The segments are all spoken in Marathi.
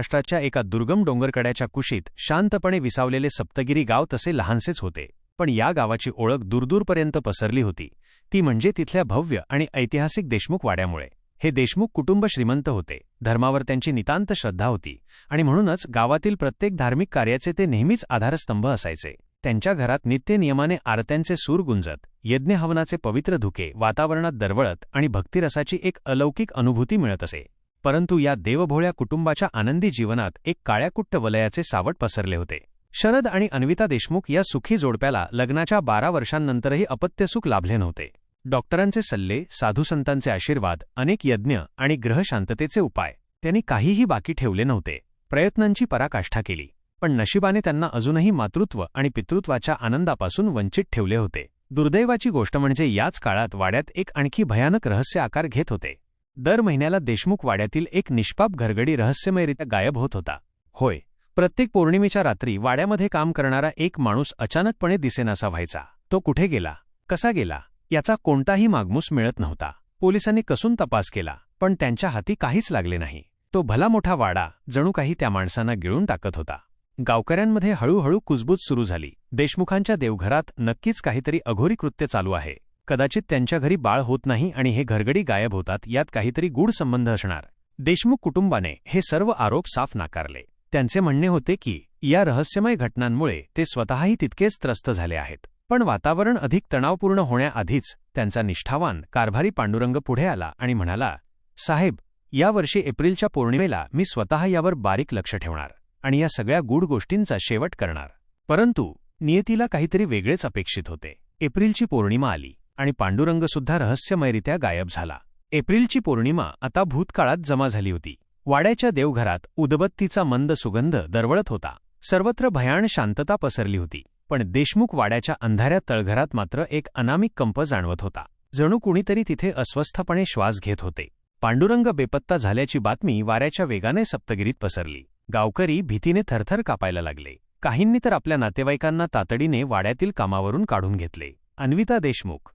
महाराष्ट्राच्या एका दुर्गम डोंगरकड्याच्या कुशीत शांतपणे विसावलेले सप्तगिरी गाव तसे लहानसेच होते. पण या गावाची ओळख दूरदूरपर्यंत पसरली होती. ती म्हणजे तिथल्या भव्य आणि ऐतिहासिक देशमुख वाड्यामुळे. हे देशमुख कुटुंब श्रीमंत होते. धर्मावर त्यांची नितांत श्रद्धा होती. आणि म्हणूनच गावातील प्रत्येक धार्मिक कार्याचे ते नेहमीच आधारस्तंभ असायचे. त्यांच्या घरात नित्यनियमाने आरत्यांचे सूर गुंजत यज्ञहवनाचे पवित्र धुके वातावरणात दरवळत आणि भक्तिरसाची एक अलौकिक अनुभूती मिळत असे. परंतु या देवभोळ्या कुटुंबाच्या आनंदी जीवनात एक काळ्याकुट्ट वलयाचे सावट पसरले होते. शरद आणि अन्विता देशमुख या सुखी जोडप्याला लग्नाच्या बारा वर्षांनंतरही अपत्यसुख लाभले नव्हते. डॉक्टरांचे सल्ले साधुसंतांचे आशीर्वाद अनेक यज्ञ आणि ग्रहशांततेचे उपाय त्यांनी काहीही बाकी ठेवले नव्हते. प्रयत्नांची पराकाष्ठा केली. पण नशिबाने त्यांना अजूनही मातृत्व आणि पितृत्वाच्या आनंदापासून वंचित ठेवले होते. दुर्दैवाची गोष्ट म्हणजे याच काळात वाड्यात एक आणखी भयानक रहस्य आकार घेत होते. दर महिन्याला देशमुख वाड्यातील एक निष्पाप घरगडी रहस्यमयरित्या गायब होत होता. होय प्रत्येक पौर्णिमेच्या रात्री वाड्यामध्ये काम करणारा एक माणूस अचानकपणे दिसेनासा व्हायचा. तो कुठे गेला कसा गेला याचा कोणताही मागमूस मिळत नव्हता. पोलिसांनी कसून तपास केला पण त्यांच्या हाती काहीच लागले नाही. तो भला मोठा वाडा जणू काही त्या माणसांना गिळून टाकत होता. गावकऱ्यांमध्ये हळूहळू कुजबूज सुरू झाली. देशमुखांच्या देवघरात नक्कीच काहीतरी अघोरी कृत्य चालू आहे. कदाचित त्यांच्या घरी बाळ होत नाही आणि हे घरगडी गायब होतात यात काहीतरी गूढ संबंध असणार. देशमुख कुटुंबाने हे सर्व आरोप साफ नाकारले. त्यांचे म्हणणे होते की या रहस्यमय घटनांमुळे ते स्वतःही तितकेच त्रस्त झाले आहेत. पण वातावरण अधिक तणावपूर्ण होण्याआधीच त्यांचा निष्ठावान कारभारी पांडुरंग पुढे आला आणि म्हणाला साहेब यावर्षी एप्रिलच्या पौर्णिमेला मी स्वतः यावर बारीक लक्ष ठेवणार आणि या सगळ्या गूढ गोष्टींचा शेवट करणार. परंतु नियतीला काहीतरी वेगळेच अपेक्षित होते. एप्रिलची पौर्णिमा आली. आणि पांडुरंगसुद्धा रहस्यमयरित्या गायब झाला. एप्रिलची पौर्णिमा आता भूतकाळात जमा झाली होती. वाड्याच्या देवघरात उदबत्तीचा मंद सुगंध दरवळत होता. सर्वत्र भयाण शांतता पसरली होती. पण देशमुख वाड्याच्या अंधाऱ्या तळघरात मात्र एक अनामिक कंप जाणवत होता. जणू कुणीतरी तिथे अस्वस्थपणे श्वास घेत होते. पांडुरंग बेपत्ता झाल्याची बातमी वाऱ्याच्या वेगाने सप्तगिरीत पसरली. गावकरी भीतीने थरथर कापायला लागले. काहींनी तर आपल्या नातेवाईकांना तातडीने वाड्यातील कामावरून काढून घेतले. अन्विता देशमुख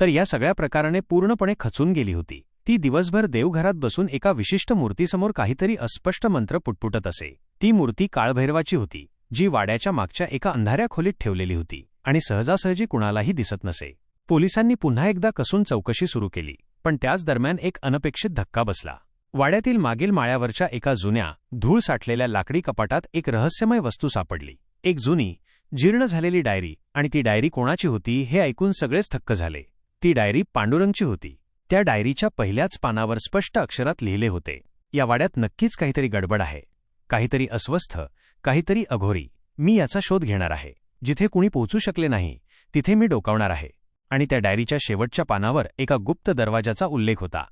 तर या सगळ्या प्रकाराने पूर्णपणे खचून गेली होती. ती दिवसभर देवघरात बसून एका विशिष्ट मूर्तीसमोर काहीतरी अस्पष्ट मंत्र पुटपुटत असे. ती मूर्ती काळभैरवाची होती जी वाड्याच्या मागच्या एका अंधाऱ्या खोलीत ठेवलेली होती आणि सहजासहजी कुणालाही दिसत नसे. पोलिसांनी पुन्हा एकदा कसून चौकशी सुरू केली पण त्याच दरम्यान एक अनपेक्षित धक्का बसला. वाड्यातील मागील माळ्यावरच्या एका जुन्या धूळ साठलेल्या लाकडी कपाटात एक रहस्यमय वस्तू सापडली. एक जुनी जीर्ण झालेली डायरी आणि ती डायरी कोणाची होती हे ऐकून सगळेच थक्क झाले. ती डायरी पांडुरंगची होती. त्या डायरीच्या पहिल्याच पानावर स्पष्ट अक्षरात लिहिले होते. या वाड्यात नक्कीच काहीतरी गडबड आहे. काहीतरी अस्वस्थ काहीतरी अघोरी. मी याचा शोध घेणार आहे. जिथे कुणी पोहोचू शकले नाही तिथे मी डोकावणार आहे. आणि त्या डायरीच्या शेवटच्या पानावर एका गुप्त दरवाजाचा उल्लेख होता.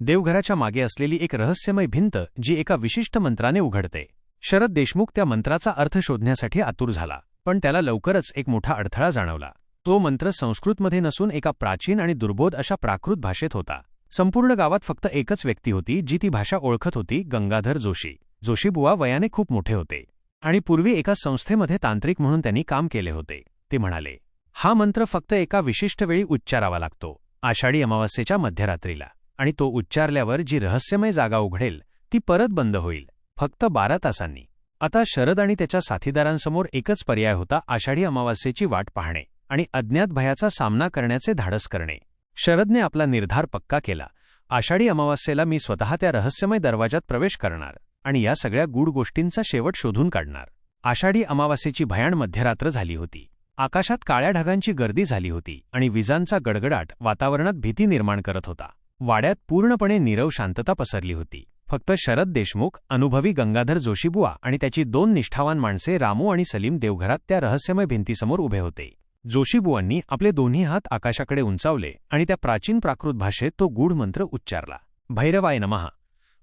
देवघराच्या मागे असलेली एक रहस्यमय भिंत जी एका विशिष्ट मंत्राने उघडते. शरद देशमुख त्या मंत्राचा अर्थ शोधण्यासाठी आतुर झाला पण त्याला लवकरच एक मोठा अडथळा जाणवला. तो मंत्र संस्कृतमध्ये नसून एका प्राचीन आणि दुर्बोध अशा प्राकृत भाषेत होता. संपूर्ण गावात फक्त एकच व्यक्ती होती जी ती भाषा ओळखत होती गंगाधर जोशी. जोशीबुवा वयाने खूप मोठे होते. आणि पूर्वी एका संस्थेमध्ये तांत्रिक म्हणून त्यांनी काम केले होते. ते म्हणाले हा मंत्र फक्त एका विशिष्ट वेळी उच्चारावा लागतो आषाढी अमावस्येच्या मध्यरात्रीला. आणि तो उच्चारल्यावर जी रहस्यमय जागा उघडेल ती परत बंद होईल फक्त बारा तासांनी. आता शरद आणि त्याच्या साथीदारांसमोर एकच पर्याय होता आषाढी अमावास्येची वाट पाहणे. आणि अज्ञात भयाचा सामना करण्याचे धाडस करणे. शरदने आपला निर्धार पक्का केला. आषाढी अमावास्येला मी स्वतः त्या रहस्यमय दरवाजात प्रवेश करणार आणि या सगळ्या गूढ गोष्टींचा शेवट शोधून काढणार. आषाढी अमावास्येची भयाण मध्यरात्र झाली होती. आकाशात काळ्या ढगांची गर्दी झाली होती आणि विजांचा गडगडाट वातावरणात भीती निर्माण करत होता. वाड्यात पूर्णपणे नीरव शांतता पसरली होती. फक्त शरद देशमुख अनुभवी गंगाधर जोशीबुवा आणि त्याची दोन निष्ठावान माणसे रामू आणि सलीम देवघरात त्या रहस्यमय भिंतीसमोर उभे होते. जोशीबुवांनी आपले दोन्ही हात आकाशाकडे उंचावले आणि त्या प्राचीन प्राकृत भाषेत तो गूढ मंत्र उच्चारला. भैरवाय नमहा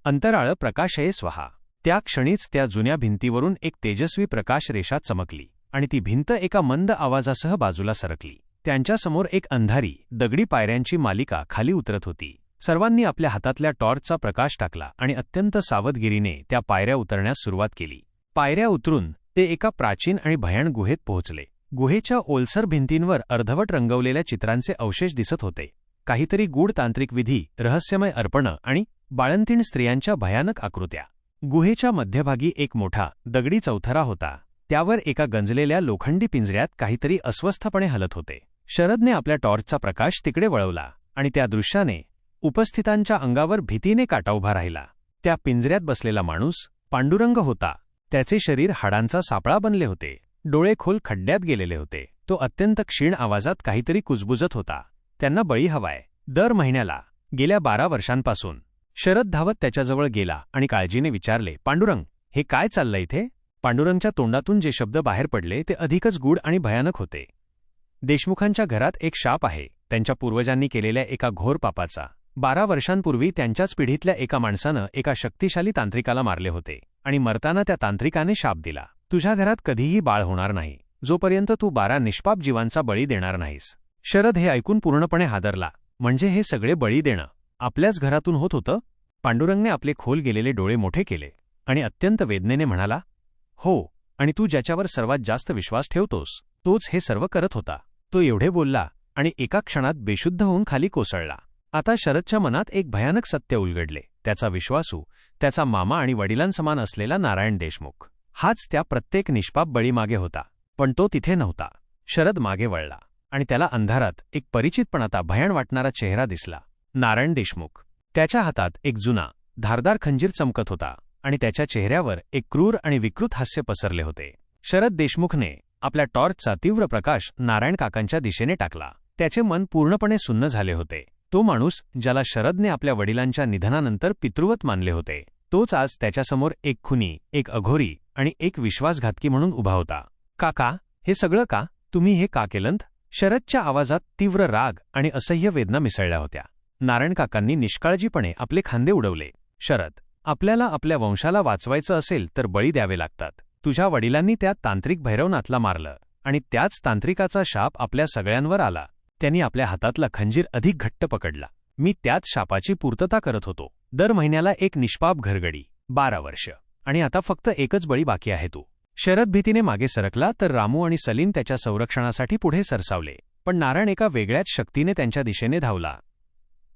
अंतराळ प्रकाशये स्वहा. त्या क्षणीच त्या जुन्या भिंतीवरून एक तेजस्वी प्रकाशरेषा चमकली आणि ती भिंत एका मंद आवाजासह बाजूला सरकली. त्यांच्यासमोर एक अंधारी दगडी पायऱ्यांची मालिका खाली उतरत होती. सर्वांनी आपल्या हातातल्या टॉर्चचा प्रकाश टाकला आणि अत्यंत सावधगिरीने त्या पायऱ्या उतरण्यास सुरुवात केली. पायऱ्या उतरून ते एका प्राचीन आणि भयाण गुहेत पोहोचले. गुहेच्या ओलसर भिंतींवर अर्धवट रंगवलेल्या चित्रांचे अवशेष दिसत होते. काहीतरी गूढ तांत्रिक विधी रहस्यमय अर्पणं आणि बाळंतीण स्त्रियांच्या भयानक आकृत्या. गुहेच्या मध्यभागी एक मोठा दगडी चौथरा होता. त्यावर एका गंजलेल्या लोखंडी पिंजऱ्यात काहीतरी अस्वस्थपणे हलत होते. शरदने आपल्या टॉर्चचा प्रकाश तिकडे वळवला आणि त्या दृश्याने उपस्थितांच्या अंगावर भीतीने काटा उभा राहिला. त्या पिंजऱ्यात बसलेला माणूस पांडुरंग होता. त्याचे शरीर हाडांचा सापळा बनले होते. डोळे खोल खड्ड्यात गेलेले होते. तो अत्यंत क्षीण आवाजात काहीतरी कुजबुजत होता. त्यांना बळी हवाय. दर महिन्याला गेल्या बारा वर्षांपासून शरद धावत त्याच्याजवळ गेला आणि काळजीने विचारले पांडुरंग हे काय चाललं इथे? पांडुरंगच्या तोंडातून जे शब्द बाहेर पडले ते अधिकच गूढ आणि भयानक होते. देशमुखांच्या घरात एक शाप आहे त्यांच्या पूर्वजांनी केलेल्या एका घोर पापाचा. बारा वर्षांपूर्वी त्यांच्याच पिढीतल्या एका माणसानं एका शक्तिशाली तांत्रिकाला मारले होते आणि मरताना त्या तांत्रिकाने शाप दिला. तुझ्या घरात कधीही बाळ होणार नाही. जोपर्यंत तू बारा निष्पाप जीवांचा बळी देणार नाहीस. शरद हे ऐकून पूर्णपणे हादरला. म्हणजे हे सगळे बळी देणं. आपल्याच घरातून होत होतं? पांडुरंगने आपले खोल गेलेले डोळे मोठे केले. आणि अत्यंत वेदनेने म्हणाला हो आणि तू ज्याच्यावर सर्वात जास्त विश्वास ठेवतोस तोच हे सर्व करत होता. तो एवढे बोलला आणि एका क्षणात बेशुद्ध होऊन खाली कोसळला. आता शरदच्या मनात एक भयानक सत्य उलगडले. त्याचा विश्वासू त्याचा मामा आणि वडिलांसमान असलेला नारायण देशमुख. हाच त्या प्रत्येक निष्पाप बळीमागे होता पण तो तिथे नव्हता. शरद मागे वळला आणि त्याला अंधारात एक परिचितपणाचा भयाण वाटणारा चेहरा दिसला. नारायण देशमुख. त्याच्या हातात एक जुना धारदार खंजीर चमकत होता आणि त्याच्या चेहऱ्यावर एक क्रूर आणि विकृत हास्य पसरले होते. शरद देशमुखने आपल्या टॉर्चचा तीव्र प्रकाश नारायण काकांच्या दिशेने टाकला. त्याचे मन पूर्णपणे सुन्न झाले होते. तो माणूस ज्याला शरदने आपल्या वडिलांच्या निधनानंतर पितृवत मानले होते तोच आज त्याच्यासमोर एक खुनी एक अघोरी आणि एक विश्वासघातकी म्हणून उभा होता. काका हे सगळं का? तुम्ही हे का केलंत? शरदच्या आवाजात तीव्र राग आणि असह्य वेदना मिसळल्या होत्या. नारायण काकांनी निष्काळजीपणे आपले खांदे उडवले. शरद आपल्याला आपल्या वंशाला वाचवायचं असेल तर बळी द्यावे लागतात. तुझ्या वडिलांनी त्या तांत्रिक भैरवनाथला मारलं आणि त्याच तांत्रिकाचा शाप आपल्या सगळ्यांवर आला. त्यांनी आपल्या हातातला खंजीर अधिक घट्ट पकडला. मी त्याच शापाची पूर्तता करत होतो. दर महिन्याला एक निष्पाप घरगडी. बारा वर्ष. आणि आता फक्त एकच बळी बाकी आहे तू. शरद भीतीने मागे सरकला तर रामू आणि सलीम त्याच्या संरक्षणासाठी पुढे सरसावले पण नारायण एका वेगळ्याच शक्तीने त्यांच्या दिशेने धावला.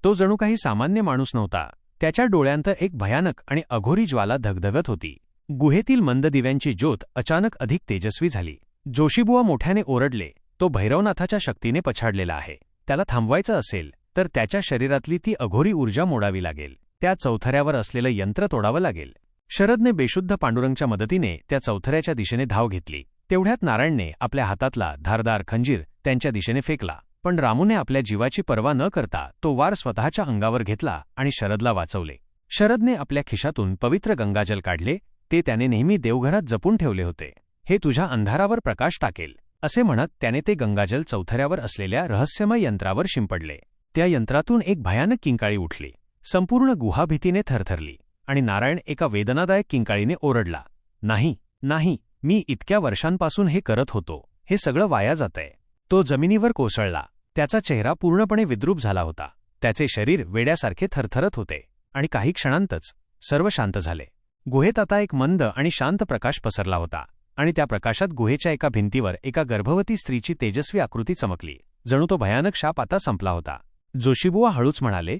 तो जणू काही सामान्य माणूस नव्हता त्याच्या डोळ्यांत एक भयानक आणि अघोरी ज्वाला धगधगत होती. गुहेतील मंद दिव्यांची ज्योत अचानक अधिक तेजस्वी झाली. जोशीबुवा मोठ्याने ओरडले तो भैरवनाथाच्या शक्तीने पछाडलेला आहे त्याला थांबवायचं असेल तर त्याच्या शरीरातली ती अघोरी ऊर्जा मोडावी लागेल त्या चौथऱ्यावर असलेलं यंत्र तोडावं लागेल. शरदने बेशुद्ध पांडुरंगच्या मदतीने त्या चौथऱ्याच्या दिशेने धाव घेतली. तेवढ्यात नारायणने आपल्या हातातला धारदार खंजीर त्यांच्या दिशेने फेकला. पण रामूने आपल्या जीवाची पर्वा न करता तो वार स्वतःच्या अंगावर घेतला आणि शरदला वाचवले. शरदने आपल्या खिशातून पवित्र गंगाजल काढले. ते त्याने नेहमी देवघरात जपून ठेवले होते. हे तुझ्या अंधारावर प्रकाश टाकेल असे म्हणत त्याने ते गंगाजल चौथऱ्यावर असलेल्या रहस्यमय यंत्रावर शिंपडले. त्या यंत्रातून एक भयानक किंकाळी उठली. संपूर्ण गुहाभीतीने थरथरली. आणि नारायण एका वेदनादायक किंकाळीने ओरडला नाही नाही मी इतक्या वर्षांपासून हे करत होतो. हे सगळं वाया जातंय. तो जमिनीवर कोसळला. त्याचा चेहरा पूर्णपणे विद्रूप झाला होता. त्याचे शरीर वेड्यासारखे थरथरत होते आणि काही क्षणांतच सर्व शांत झाले. गुहेत आता एक मंद आणि शांत प्रकाश पसरला होता आणि त्या प्रकाशात गुहेच्या एका भिंतीवर एका गर्भवती स्त्रीची तेजस्वी आकृती चमकली. जणू तो भयानक शाप आता संपला होता. जोशीबुवा हळूच म्हणाले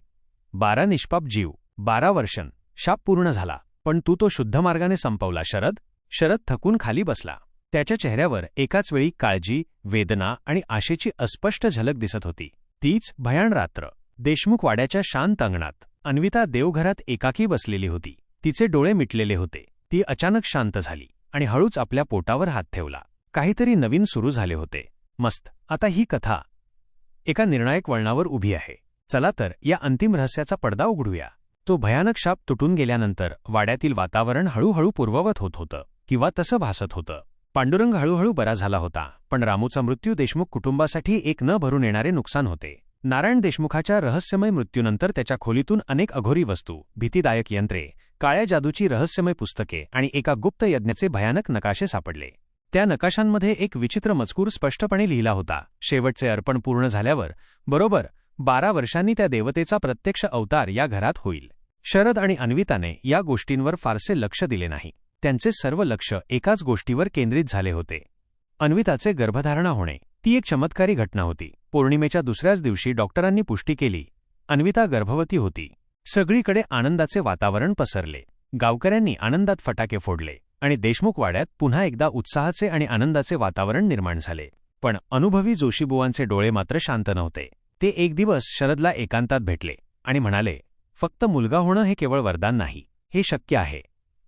बारा निष्पाप जीव बारा वर्षन. शाप पूर्ण झाला पण तू तो शुद्ध मार्गाने संपवला शरद. शरद थकून खाली बसला. त्याच्या चेहऱ्यावर एकाच वेळी काळजी वेदना आणि आशेची अस्पष्ट झलक दिसत होती. तीच भयाण रात्र. देशमुख वाड्याच्या शांत अंगणात अन्विता देवघरात एकाकी बसलेली होती. तिचे डोळे मिटलेले होते. ती अचानक शांत झाली आणि हळूच आपल्या पोटावर हात ठेवला. काहीतरी नवीन सुरू झाले होते. मस्त आता ही कथा. एका निर्णायक वळणावर उभी आहे. चला तर या अंतिम रहस्याचा पडदा उघडूया. तो भयानक शाप तुटून गेल्यानंतर वाड्यातील वातावरण हळूहळू पूर्ववत होत होतं किंवा तसं भासत होतं. पांडुरंग हळूहळू बरा झाला होता पण रामूचा मृत्यू देशमुख कुटुंबासाठी एक न भरून येणारे नुकसान होते. नारायण देशमुखाच्या रहस्यमय मृत्यूनंतर त्याच्या खोलीतून अनेक अघोरी वस्तू भीतीदायक यंत्रे काळ्या जादूची रहस्यमय पुस्तके आणि एका गुप्त यज्ञाचे भयानक नकाशे सापडले. त्या नकाशांमध्ये एक विचित्र मजकूर स्पष्टपणे लिहिला होता. शेवटचे अर्पण पूर्ण झाल्यावर बरोबर बारा वर्षांनी त्या देवतेचा प्रत्यक्ष अवतार या घरात होईल. शरद आणि अन्विताने या गोष्टींवर फारसे लक्ष दिले नाही. त्यांचे सर्व लक्ष एकाच गोष्टीवर केंद्रित झाले होते. अन्विताचे गर्भधारणा होणे. ती एक चमत्कारी घटना होती. पौर्णिमेच्या दुसऱ्याच दिवशी डॉक्टरांनी पुष्टी केली. अन्विता गर्भवती होती. सगळीकडे आनंदाचे वातावरण पसरले. गावकऱ्यांनी आनंदात फटाके फोडले आणि देशमुख वाड्यात पुन्हा एकदा उत्साहाचे आणि आनंदाचे वातावरण निर्माण झाले. पण अनुभवी जोशीबुवांचे डोळे मात्र शांत नव्हते. ते एक दिवस शरदला एकांतात भेटले आणि म्हणाले फक्त मुलगा होणं हे केवळ वरदान नाही. हे शक्य आहे.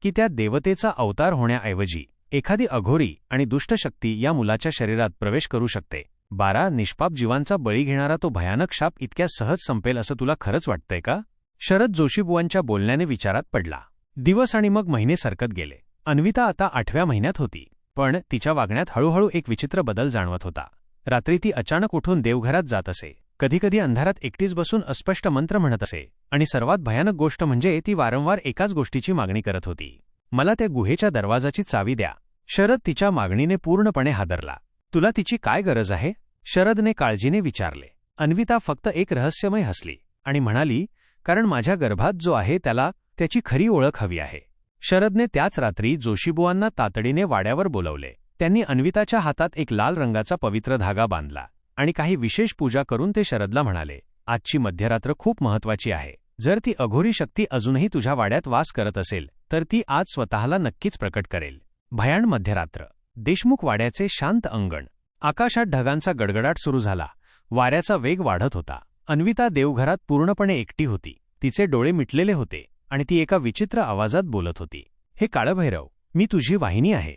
की त्या देवतेचा अवतार होण्याऐवजी एखादी अघोरी आणि दुष्टशक्ती या मुलाच्या शरीरात प्रवेश करू शकते. बारा निष्पाप जीवांचा बळी घेणारा तो भयानक शाप इतक्या सहज संपेल असं तुला खरंच वाटतंय का? शरद जोशीबुवांच्या बोलण्याने विचारात पडला. दिवस आणि मग महिने सरकत गेले. अन्विता आता आठव्या महिन्यात होती पण तिच्या वागण्यात हळूहळू एक विचित्र बदल जाणवत होता. रात्री ती अचानक उठून देवघरात जात असे. कधीकधी अंधारात एकटीच बसून अस्पष्ट मंत्र म्हणत असे. आणि सर्वात भयानक गोष्ट म्हणजे ती वारंवार एकाच गोष्टीची मागणी करत होती. मला त्या गुहेच्या दरवाजाची चावी द्या. शरद तिच्या मागणीने पूर्णपणे हादरला. तुला तिची काय गरज आहे? शरदने काळजीने विचारले. अन्विता फक्त एक रहस्यमय हसली आणि म्हणाली कारण माझ्या गर्भात जो आहे त्याला त्याची खरी ओळख हवी आहे. शरदने त्याच रात्री जोशीबुवांना तातडीने वाड्यावर बोलवले. त्यांनी अन्विताच्या हातात एक लाल रंगाचा पवित्र धागा बांधला आणि काही विशेष पूजा करून ते शरदला म्हणाले आजची मध्यरात्र खूप महत्वाची आहे. जर ती अघोरी शक्ती अजूनही तुझ्या वाड्यात वास करत असेल तर ती आज स्वतःला नक्कीच प्रकट करेल. भयाण मध्यरात्र. देशमुख वाड्याचे शांत अंगण. आकाशात ढगांचा गडगडाट सुरू झाला. वाऱ्याचा वेग वाढत होता. अन्विता देवघरात पूर्णपणे एकटी होती. तिचे डोळे मिटलेले होते आणि ती एका विचित्र आवाजात बोलत होती. हे काळभैरव मी तुझी वाहिनी आहे.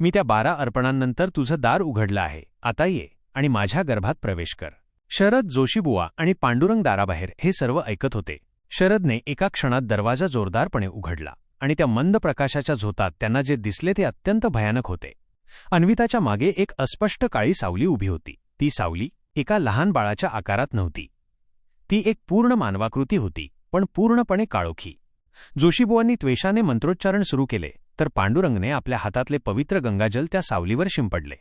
मी त्या बारा अर्पणांनंतर तुझं दार उघडलं आहे. आता ये आणि माझ्या गर्भात प्रवेश कर. शरद जोशीबुवा आणि पांडुरंग दाराबाहेर हे सर्व ऐकत होते. शरदने एका क्षणात दरवाजा जोरदारपणे उघडला आणि त्या मंद प्रकाशाच्या झोतात त्यांना जे दिसले ते अत्यंत भयानक होते. अन्विताच्या मागे एक अस्पष्ट काळी सावली उभी होती. ती सावली एका लहान बाळाच्या आकारात नव्हती. ती एक पूर्ण मानवाकृती होती पण पूर्णपणे काळोखी. जोशीबुवांनी त्वेषाने मंत्रोच्चारण सुरू केले तर पांडुरंगने आपल्या हातातले पवित्र गंगाजल त्या सावलीवर शिंपडले.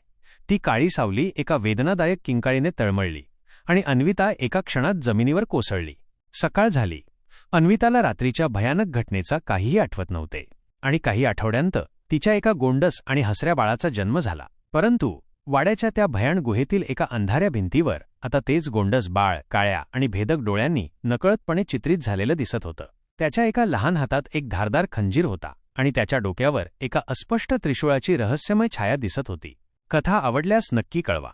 ती काळी सावली एका वेदनादायक किंकाळीने तळमळली. आणि अन्विता एका क्षणात जमिनीवर कोसळली. सकाळ झाली. अन्विताला रात्रीच्या भयानक घटनेचा काहीही आठवत नव्हते. आणि काही आठवड्यांत तिच्या एका गोंडस आणि हसऱ्या बाळाचा जन्म झाला. परंतु वाड्याच्या त्या भयाण गुहेतील एका अंधाऱ्या भिंतीवर आता तेच गोंडस बाळ काळ्या आणि भेदक डोळ्यांनी नकळतपणे चित्रित झालेलं दिसत होतं. त्याच्या एका लहान हातात एक धारदार खंजीर होता आणि त्याच्या डोक्यावर एका अस्पष्ट त्रिशूळाची रहस्यमय छाया दिसत होती. कथा आवडल्यास नक्की कळवा.